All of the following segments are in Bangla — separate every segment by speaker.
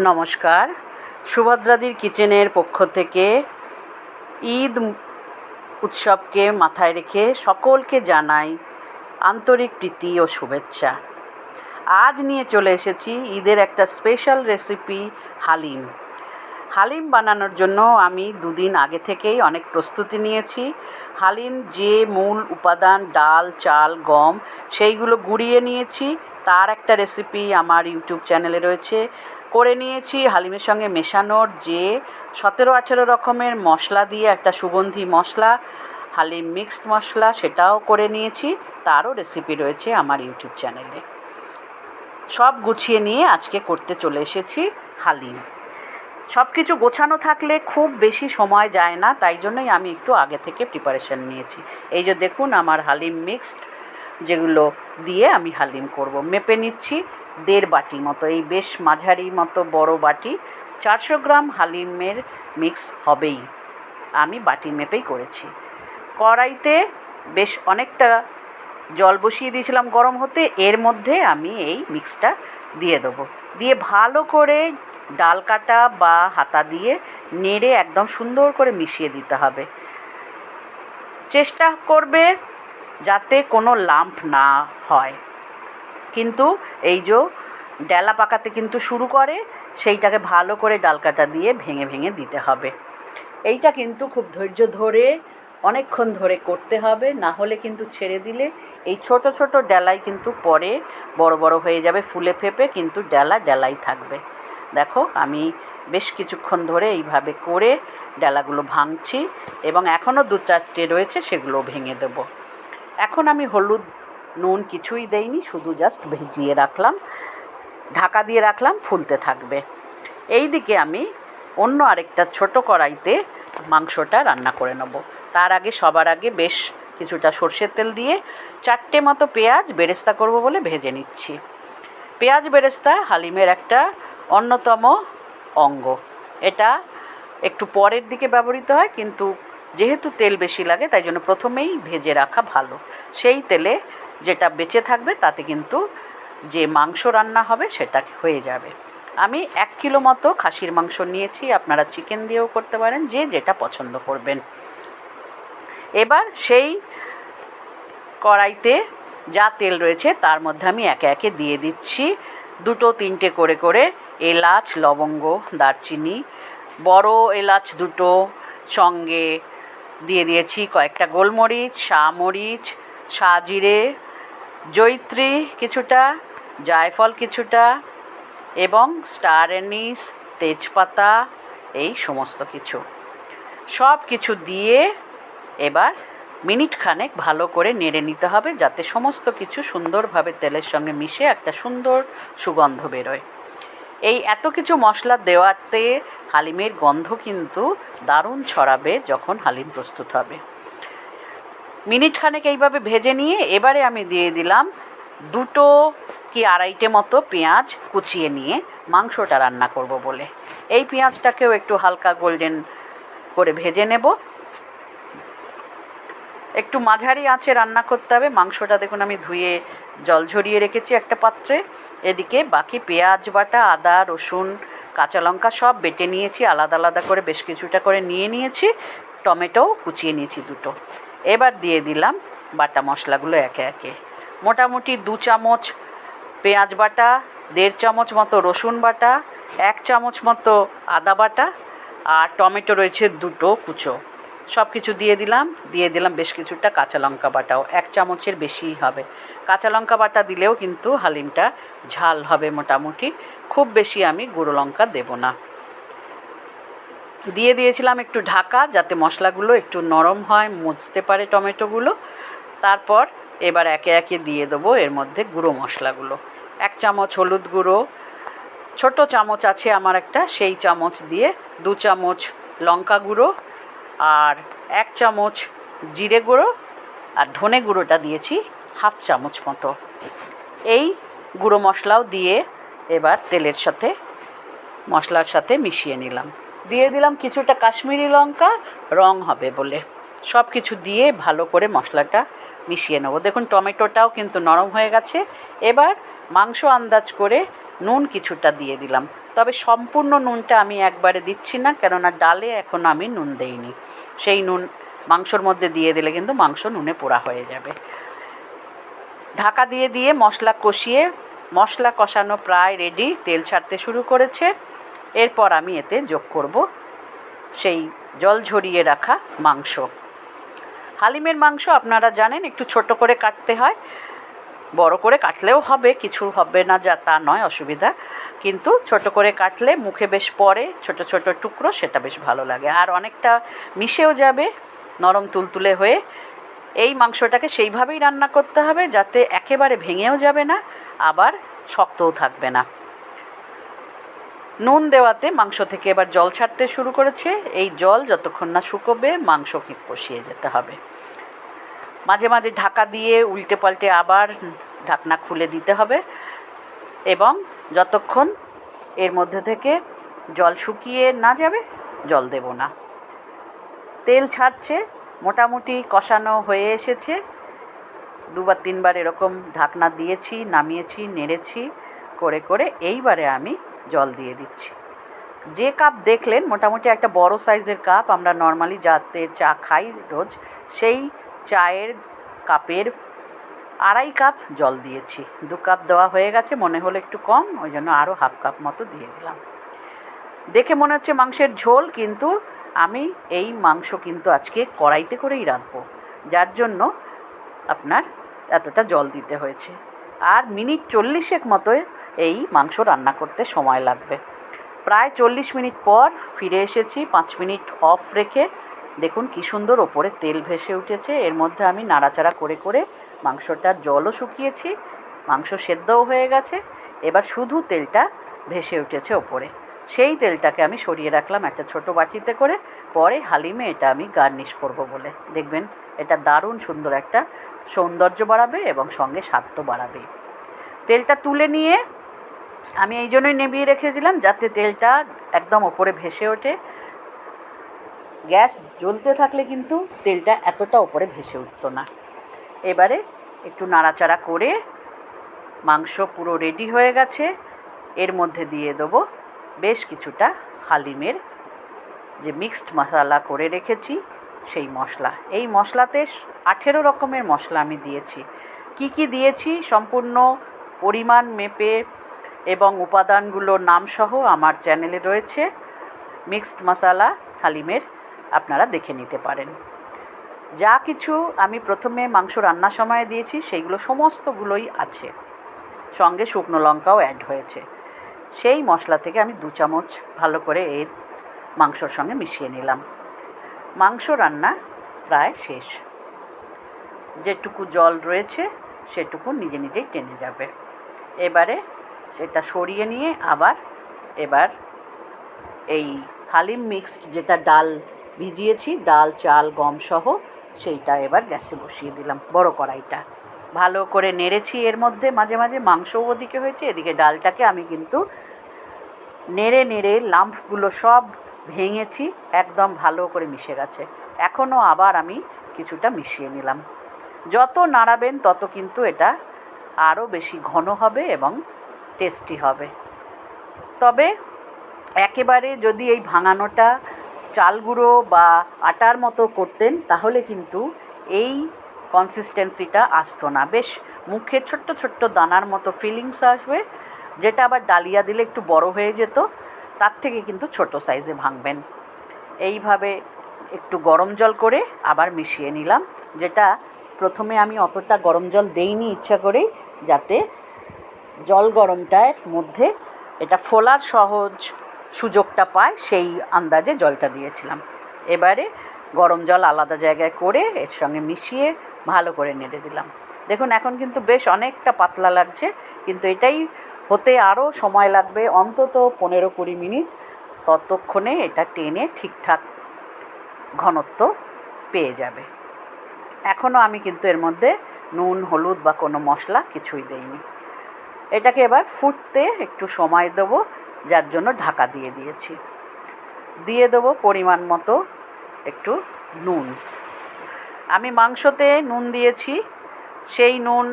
Speaker 1: নমস্কার। সুভদ্রাদির কিচেনের পক্ষ থেকে ঈদ উৎসবকে মাথায় রেখে সকলকে জানাই আন্তরিক প্রীতি ও শুভেচ্ছা। আজ নিয়ে চলে এসেছি ঈদের একটা স্পেশাল রেসিপি হালিম। হালিম বানানোর জন্য আমি দুদিন আগে থেকেই অনেক প্রস্তুতি নিয়েছি। হালিম যে মূল উপাদান ডাল, চাল, গম, সেইগুলো গুঁড়িয়ে নিয়েছি। তার একটা রেসিপি আমার ইউটিউব চ্যানেলে রয়েছে। করে নিয়েছি হালিমের সঙ্গে মেশানোর যে সতেরো আঠেরো রকমের মশলা দিয়ে একটা সুগন্ধি মশলা, হালিম মিক্সড মশলা, সেটাও করে নিয়েছি। তারও রেসিপি রয়েছে আমার ইউটিউব চ্যানেলে সব গুছিয়ে নিয়ে আজকে করতে চলে এসেছি হালিম। সব কিছু গোছানো থাকলে খুব বেশি সময় যায় না, তাই জন্যই আমি একটু আগে থেকে প্রিপারেশন নিয়েছি। এই যে দেখুন আমার হালিম মিক্সড যেগুলো দিয়ে আমি হালিম করব। মেপে নিচ্ছি দেড় বাটি মতো, এই বেশ মাঝারি মতো বড় বাটি। চারশো গ্রাম হালিমের মিক্স হবেই। আমি বাটি মেপেই করেছি। কড়াইতে বেশ অনেকটা জল বসিয়ে দিয়েছিলাম গরম হতে, এর মধ্যে আমি এই মিক্সটা দিয়ে দেবো। দিয়ে ভালো করে ডাল কাটা বা হাতা দিয়ে নেড়ে একদম সুন্দর করে মিশিয়ে দিতে হবে। চেষ্টা করবে যাতে কোনো লাম্প না হয়। কিন্তু এই যে ডেলা পাকাতে কিন্তু শুরু করে, সেইটাকে ভালো করে ডাল কাটা দিয়ে ভেঙে ভেঙে দিতে হবে। এইটা কিন্তু খুব ধৈর্য ধরে, অনেকক্ষণ ধরে করতে হবে, না হলে কিন্তু ছেড়ে দিলে এই ছোট ছোট ডেলাই কিন্তু পরে বড় বড় হয়ে যাবে, ফুলে ফেপে কিন্তু ডেলা ডেলাই থাকবে। দেখো, আমি বেশ কিছুক্ষণ ধরে এইভাবে করে ডেলাগুলো ভাঙছি এবং এখনও দু চারটে রয়েছে সেগুলো ভেঙে দেবো। এখন আমি হলুদ, নুন কিছুই দেইনি, শুধু জাস্ট ভিজিয়ে রাখলাম। ঢাকা দিয়ে রাখলাম, ফুলতে থাকবে। এই দিকে আমি অন্য আরেকটা ছোট কড়াইতে মাংসটা রান্না করে নেব। তার আগে সবার আগে বেশ কিছুটা সর্ষের তেল দিয়ে চারটে মতো পেঁয়াজ বেরেস্তা করব বলে ভেজে নিচ্ছি। পেঁয়াজ বেরেস্তা হালিমের একটা অন্যতম অঙ্গ। এটা একটু পরের দিকে ব্যবহৃত হয়, কিন্তু যেহেতু তেল বেশি লাগে, তাই জন্য প্রথমেই ভেজে রাখা ভালো। সেই তেলে যেটা বেঁচে থাকবে, তাতে কিন্তু যে মাংস রান্না হবে, সেটা হয়ে যাবে। আমি এক কিলো মতো খাসির মাংস নিয়েছি, আপনারা চিকেন দিয়েও করতে পারেন, যে যেটা পছন্দ করবেন। এবার সেই কড়াইতে যা তেল রয়েছে, তার মধ্যে আমি একে একে দিয়ে দিচ্ছি। দুটো, তিনটে করে করে এলাচ, লবঙ্গ, দারচিনি, বড় এলাচ দুটো, সঙ্গে দিয়ে দিয়েছি কয়েকটা গোলমরিচ শামরিচ সাজিরে, জৈত্রী কিছুটা, জায়ফল কিছুটা এবং স্টার অ্যানিস তেজপাতা, এই সমস্ত কিছু। সব কিছু দিয়ে এবার মিনিট খানেক ভালো করে নেড়ে নিতে হবে যাতে সমস্ত কিছু সুন্দরভাবে তেলের সঙ্গে মিশে একটা সুন্দর সুগন্ধ বেরোয়। এই এত কিছু মশলা দেওয়াতে হালিমের গন্ধ কিন্তু দারুণ ছড়াবে যখন হালিম প্রস্তুত হবে। মিনিট খানেক এইভাবে ভেজে নিয়ে এবারে আমি দিয়ে দিলাম দুটো কি আড়াইটে মতো পেঁয়াজ কুচিয়ে নিয়ে মাংসটা রান্না করব বলে। এই পেঁয়াজটাকেও একটু হালকা গোল্ডেন করে ভেজে নেব। একটু মাঝারি আঁচে রান্না করতে হবে। মাংসটা দেখুন আমি ধুয়ে জল ঝরিয়ে রেখেছি একটা পাত্রে। এদিকে বাকি পেঁয়াজ বাটা, আদা, রসুন, কাঁচা লঙ্কা সব বেটে নিয়েছি, আলাদা আলাদা করে বেশ কিছুটা করে নিয়ে নিয়েছি। টমেটোও কুচিয়ে নিয়েছি দুটো। এবার দিয়ে দিলাম বাটা মশলাগুলো একে একে। মোটামুটি দু চামচ পেঁয়াজ বাটা, দেড় চামচ মতো রসুন বাটা, এক চামচ মতো আদা বাটা আর টমেটো রয়েছে দুটো কুচো। সব কিছু দিয়ে দিলাম দিয়ে দিলাম বেশ কিছুটা কাঁচা লঙ্কা বাটাও। এক চামচের বেশিই হবে। কাঁচা লঙ্কা বাটা দিলেও কিন্তু হালিমটা ঝাল হবে মোটামুটি। খুব বেশি আমি গুঁড়ো লঙ্কা দেবো না। দিয়ে দিয়েছিলাম একটু ঢাকা যাতে মশলাগুলো একটু নরম হয়, মুছতে পারে টমেটোগুলো। তারপর এবার একে একে দিয়ে দেবো এর মধ্যে গুঁড়ো মশলাগুলো। এক চামচ হলুদ গুঁড়ো, ছোট চামচ আছে আমার একটা, সেই চামচ দিয়ে দু চামচ লঙ্কা গুঁড়ো আর এক চামচ জিরে গুঁড়ো আর ধনে গুঁড়োটা দিয়েছি হাফ চামচ মতো। এই গুঁড়ো মশলাও দিয়ে এবার তেলের সাথে, মশলার সাথে মিশিয়ে নিলাম। দিয়ে দিলাম কিছুটা কাশ্মীরি লঙ্কা, রং হবে বলে। সব কিছু দিয়ে ভালো করে মশলাটা মিশিয়ে নেব। দেখুন, টমেটোটাও কিন্তু নরম হয়ে গেছে। এবার মাংস আন্দাজ করে নুন কিছুটা দিয়ে দিলাম। তবে সম্পূর্ণ নুনটা আমি একবারে দিচ্ছি না, কেননা ডালে এখন আমি নুন দেইনি। সেই নুন মাংসর মধ্যে দিয়ে দিলে কিন্তু মাংস নুনে পোড়া হয়ে যাবে। ঢাকা দিয়ে দিয়ে মশলা কষিয়ে, মশলা কষানো প্রায় রেডি তেল ছাড়তে শুরু করেছে। এরপর আমি এতে যোগ করব সেই জল ঝরিয়ে রাখা মাংস। হালিমের মাংস আপনারা জানেন, একটু ছোট করে কাটতে হয়। বড় করে কাটলেও হবে, কিছু হবে না যা তা নয়, অসুবিধা। কিন্তু ছোট করে কাটলে মুখে বেশ পড়ে, ছোট ছোট টুকরো, সেটা বেশ ভালো লাগে। আর অনেকটা মিশেও যাবে, নরম তুলতুলে হয়ে। এই মাংসটাকে সেইভাবেই রান্না করতে হবে, যাতে একেবারে ভেঙেও যাবে না, আবার শক্তও থাকবে না। নুন দেওয়াতে মাংস থেকে এবার জল ছাড়তে শুরু করেছে। এই জল যতক্ষণ না শুকোবে, মাংসকে কষিয়ে যেতে হবে। মাঝে মাঝে ঢাকা দিয়ে উল্টে পাল্টে আবার ঢাকনা খুলে দিতে হবে এবং যতক্ষণ এর মধ্যে থেকে জল শুকিয়ে না যাবে, জল দেব না। তেল ছাড়ছে, মোটামুটি কষানো হয়ে এসেছে। দুবার তিনবার এরকম ঢাকনা দিয়েছি, নামিয়েছি, নেড়েছি, করে করে এইবারে আমি জল দিয়ে দিচ্ছি। যে কাপ দেখলেন, মোটামুটি একটা বড় সাইজের কাপ, আমরা নর্মালি যাতে চা খাই রোজ, সেই চায়ের কাপের আড়াই কাপ জল দিয়েছি। দু কাপ দেওয়া হয়ে গেছে, মনে হলো একটু কম, ওই জন্য আরও হাফ কাপ মতো দিয়ে দিলাম। দেখে মনে হচ্ছে মাংসের ঝোল, কিন্তু আমি এই মাংস কিন্তু আজকে কড়াইতে করেই রাখব যার জন্য আপনার এতটা জল দিতে হয়েছে। আর মিনিট চল্লিশেক মতো এই মাংস রান্না করতে সময় লাগবে। প্রায় চল্লিশ মিনিট পর ফিরে এসেছি, পাঁচ মিনিট অফ রেখে দেখুন কি সুন্দর ওপরে তেল ভেসে উঠেছে। এর মধ্যে আমি নাড়াচাড়া করে করে মাংসটার জলও শুকিয়েছি, মাংস সেদ্ধও হয়ে গেছে। এবার শুধু তেলটা ভেসে উঠেছে ওপরে। সেই তেলটাকে আমি সরিয়ে রাখলাম একটা ছোট বাটিতে করে। পরে হালিমে এটা আমি গার্নিশ করব বলে। দেখবেন এটা দারুণ সুন্দর একটা সৌন্দর্য বাড়াবে এবং সঙ্গে স্বাদও বাড়াবে। তেলটা তুলে নিয়ে আমি এই জন্যই নেবিয়ে রেখেছিলাম যাতে তেলটা একদম ওপরে ভেসে ওঠে। গ্যাস জ্বলতে থাকলে কিন্তু তেলটা এতটা ওপরে ভেসে উঠতো না। এবারে একটু নাড়াচাড়া করে মাংস পুরো রেডি হয়ে গেছে। এর মধ্যে দিয়ে দেবো বেশ কিছুটা হালিমের যে মিক্সড মশলা করে রেখেছি, সেই মশলা। এই মশলাতে আঠেরো রকমের মশলা আমি দিয়েছি। কি কি দিয়েছি? সম্পূর্ণ পরিমাণ মেপে এবং উপাদানগুলোর নামসহ আমার চ্যানেলে রয়েছে। মিক্সড মশলা, হালিমের আপনারা দেখে নিতে পারেন। যা কিছু আমি প্রথমে মাংস রান্নার সময় দিয়েছি, সেইগুলো সমস্তগুলোই আছে। সঙ্গে শুকনো লঙ্কাও অ্যাড হয়েছে। সেই মশলা থেকে আমি দু চামচ ভালো করে এর মাংসর সঙ্গে মিশিয়ে নিলাম। মাংস রান্না প্রায় শেষ। যেটুকু জল রয়েছে, সেটুকু নিজে নিজেই টেনে যাবে। এবারে সেটা সরিয়ে নিয়ে আবার এবার এই হালিম মিক্সড যেটা ডাল ভিজিয়েছি, ডাল, চাল, গম সহ সেইটা এবার গ্যাসে বসিয়ে দিলাম, বড় কড়াইটা। ভালো করে নেড়েছি, এর মধ্যে মাঝে মাঝে মাংসও ওদিকে হয়েছে, এদিকে ডালটাকে আমি কিন্তু নেড়ে নেড়ে লাম্পগুলো সব ভেঙেছি, একদম ভালো করে মিশে গেছে। এখনও আবার আমি কিছুটা মিশিয়ে নিলাম। যত নাড়াবেন তত কিন্তু এটা আরও বেশি ঘন হবে এবং টেস্টি হবে। তবে একেবারে যদি এই ভাঙানোটা চাল গুঁড়ো বা আটার মতো করতেন, তাহলে কিন্তু এই কনসিস্টেন্সিটা আসতো না। বেশ মুখে ছোট্ট ছোট্ট দানার মতো ফিলিংস আসবে, যেটা আবার ডালিয়া দিলে একটু বড় হয়ে যেত, তার থেকে কিন্তু ছোট সাইজে ভাঙবেন। এইভাবে একটু গরম জল করে আবার মিশিয়ে নিলাম, যেটা প্রথমে আমি অতটা গরম জল দেইনি ইচ্ছা করেই, যাতে জল গরমটার মধ্যে এটা ফোলার সহজ সুযোগটা পায়, সেই আন্দাজে জলটা দিয়েছিলাম। এবারে গরম জল আলাদা জায়গায় করে এর সঙ্গে মিশিয়ে ভালো করে নেড়ে দিলাম। দেখুন, এখন কিন্তু বেশ অনেকটা পাতলা লাগছে, কিন্তু এটাই হতে আরও সময় লাগবে, অন্তত পনেরো কুড়ি মিনিট। ততক্ষণে এটা টেনে ঠিকঠাক ঘনত্ব পেয়ে যাবে। এখনও আমি কিন্তু এর মধ্যে নুন, হলুদ বা কোনো মশলা কিছুই দেইনি। এটাকে এবার ফুটতে একটু সময় দেবো যার জন্য ঢাকা দিয়ে দিয়েছি। দিয়ে দেবো পরিমাণ মতো একটু নুন। আমি মাংসতে নুন দিয়েছি। সেই নুন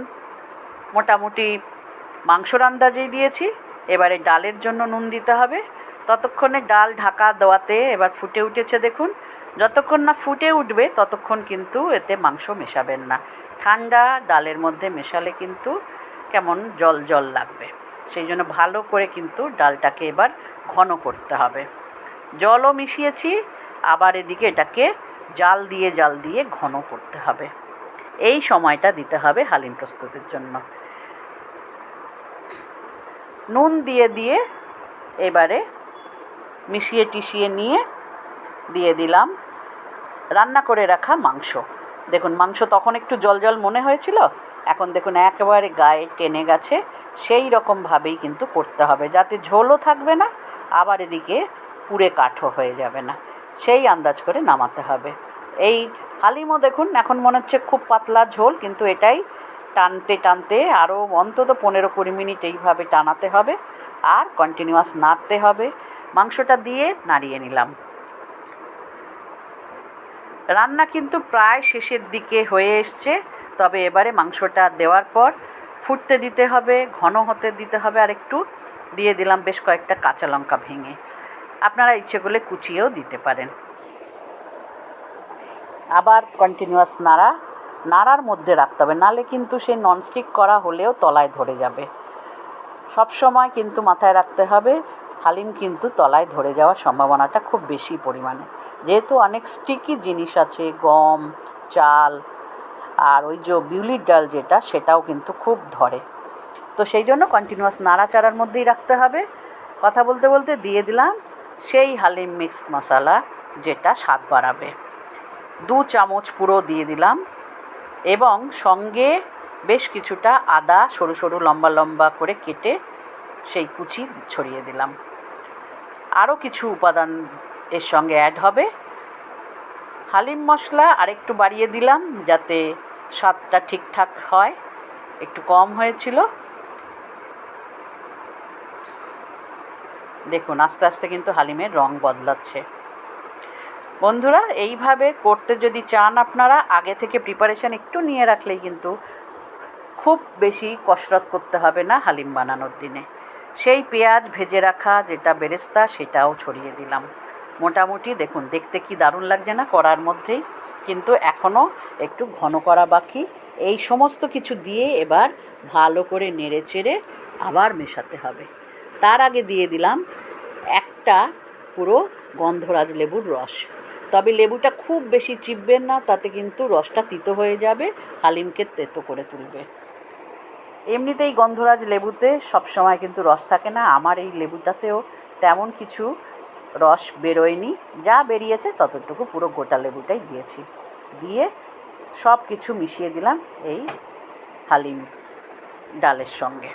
Speaker 1: মোটামুটি মাংসর আন্দাজেই দিয়েছি। এবারে ডালের জন্য নুন দিতে হবে। ততক্ষণে ডাল ঢাকা দেওয়াতে এবার ফুটে উঠেছে দেখুন। যতক্ষণ না ফুটে উঠবে ততক্ষণ কিন্তু এতে মাংস মেশাবেন না। ঠান্ডা ডালের মধ্যে মেশালে কিন্তু কেমন জল জল লাগবে। সেই জন্য ভালো করে কিন্তু ডালটাকে এবার ঘন করতে হবে। জলও মিশিয়েছি, আবার এদিকে এটাকে জাল দিয়ে জাল দিয়ে ঘন করতে হবে। এই সময়টা দিতে হবে হালিম প্রস্তুতির জন্য। নুন দিয়ে দিয়ে এবারে মিশিয়ে টিশিয়ে নিয়ে দিয়ে দিলাম রান্না করে রাখা মাংস। দেখুন, মাংস তখন একটু জল জল মনে হয়েছিল এখন দেখুন, একেবারে গায়ে টেনে গেছে। সেই রকমভাবেই কিন্তু করতে হবে, যাতে ঝোলও থাকবে না, আবার এদিকে পুড়ে কাঠও হয়ে যাবে না। সেই আন্দাজ করে নামাতে হবে। এই হালিমও দেখুন, এখন মনে হচ্ছে খুব পাতলা ঝোল, কিন্তু এটাই টানতে টানতে আরও অন্তত পনেরো কুড়ি মিনিট এইভাবে টানাতে হবে আর কন্টিনিউয়াস নাড়তে হবে। মাংসটা দিয়ে নাড়িয়ে নিলাম। রান্না কিন্তু প্রায় শেষের দিকে হয়ে এসছে। তবে এবারে মাংসটা দেওয়ার পর ফুটতে দিতে হবে, ঘন হতে দিতে হবে আর একটু দিয়ে দিলাম বেশ কয়েকটা কাঁচা লঙ্কা ভেঙে। আপনারা ইচ্ছে করলে কুচিয়েও দিতে পারেন। আবার কন্টিনিউয়াস নাড়া, নাড়ার মধ্যে রাখতে হবে, নালে কিন্তু সে ননস্টিক করা হলেও তলায় ধরে যাবে। সব সময় কিন্তু মাথায় রাখতে হবে, হালিম কিন্তু তলায় ধরে যাওয়ার সম্ভাবনাটা খুব বেশি পরিমাণে। যেহেতু অনেক স্টিকি জিনিস আছে, গম, চাল আর ওই যে বিউলির ডাল যেটা, সেটাও কিন্তু খুব ধরে। তো সেই জন্য কন্টিনিউয়াস নাড়াচাড়ার মধ্যেই রাখতে হবে। কথা বলতে বলতে দিয়ে দিলাম সেই হালিম মিক্সড মশলা যেটা স্বাদ বাড়াবে। দু চামচ পুরো দিয়ে দিলাম এবং সঙ্গে বেশ কিছুটা আদা, সরু সরু, লম্বা লম্বা করে কেটে সেই কুচি ছড়িয়ে দিলাম। আরও কিছু উপাদান এর সঙ্গে অ্যাড হবে। হালিম মশলা আরেকটু বাড়িয়ে দিলাম যাতে স্বাদটা ঠিকঠাক হয়। একটু কম হয়েছিল। দেখুন, আস্তে আস্তে কিন্তু হালিমের রং বদলাচ্ছে। বন্ধুরা, এইভাবে করতে যদি চান আপনারা, আগে থেকে প্রিপারেশান একটু নিয়ে রাখলেই কিন্তু খুব বেশি কসরত করতে হবে না হালিম বানানোর দিনে। সেই পেঁয়াজ ভেজে রাখা যেটা বেরেস্তা, সেটাও ছড়িয়ে দিলাম। মোটামুটি দেখুন, দেখতে কি দারুণ লাগছে না করার মধ্যেই? কিন্তু এখনও একটু ঘন করা বাকি। এই সমস্ত কিছু দিয়ে এবার ভালো করে নেড়ে চেড়ে আবার মেশাতে হবে। তার আগে দিয়ে দিলাম একটা পুরো গন্ধরাজ লেবুর রস। তবে লেবুটা খুব বেশি চিপবেন না, তাতে কিন্তু রসটা তিতো হয়ে যাবে, হালিমকে তেতো করে তুলবে। এমনিতেই গন্ধরাজ লেবুতে সবসময় কিন্তু রস থাকে না। আমার এই লেবুটাতেও তেমন কিছু রস বেরোয়নি। যা বেরিয়েছে ততটুকু পুরো গোটা লেবুটাই দিয়েছি। দিয়ে সব কিছু মিশিয়ে দিলাম এই হালিম ডালের সঙ্গে।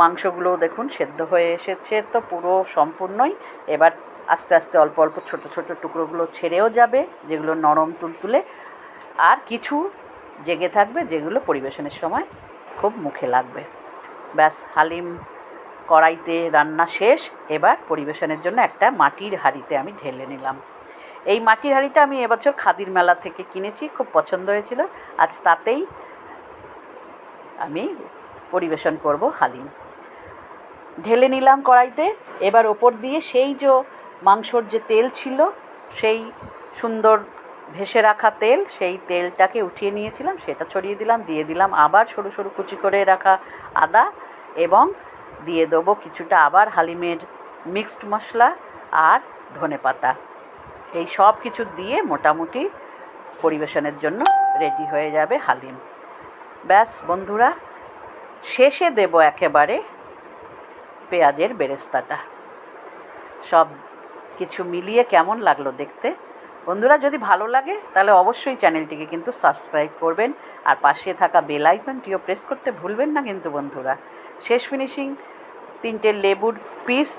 Speaker 1: মাংসগুলোও দেখুন সেদ্ধ হয়ে এসেছে তো পুরো সম্পূর্ণই। এবার আস্তে আস্তে অল্প অল্প ছোট ছোট টুকরোগুলো ছেড়েও যাবে, যেগুলো নরম তুলতুলে। আর কিছু জেগে থাকবে যেগুলো পরিবেশনের সময় খুব মুখে লাগবে। ব্যাস, হালিম কড়াইতে রান্না শেষ, এবার পরিবেশনের জন্য একটা মাটির হাঁড়িতে আমি ঢেলে নিলাম। এই মাটির হাঁড়িটা আমি এবছর খাদির মেলা থেকে কিনেছি, খুব পছন্দ হয়েছিল। আজ তাতেই আমি পরিবেশন করব হালিম। ঢেলে নিলাম কড়াইতে, এবার ওপর দিয়ে সেই যে মাংসর যে তেল ছিল, সেই সুন্দর ভেসে রাখা তেল, সেই তেলটাকে উঠিয়ে নিয়েছিলাম, সেটা ছড়িয়ে দিলাম, দিয়ে দিলাম আবার সরু সরু কুচি করে রাখা আদা এবং দিয়ে দেবো কিছুটা আবার হালিমের মিক্সড মশলা আর ধনে পাতা। এই সব কিছু দিয়ে মোটামুটি পরিবেশনের জন্য রেডি হয়ে যাবে হালিম। ব্যাস বন্ধুরা, শেষে দেব একেবারে পেঁয়াজের বেরেস্তাটা। সব কিছু মিলিয়ে কেমন লাগল দেখতে? বন্ধুরা, যদি ভালো লাগে, তাহলে অবশ্যই চ্যানেলটিকে কিন্তু সাবস্ক্রাইব করবেন আর পাশে থাকা বেল আইকনটিও প্রেস করতে ভুলবেন না কিন্তু বন্ধুরা। শেষ ফিনিশিং তিনটে লেবুর পিস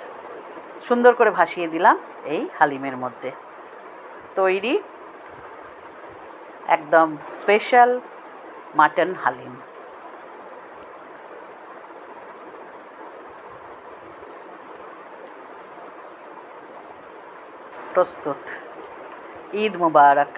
Speaker 1: সুন্দর করে ভাসিয়ে দিলাম এই হালিমের মধ্যে। তৈরি একদম স্পেশাল মাটন হালিম। প্রস্তুত। ঈদ মুবারক।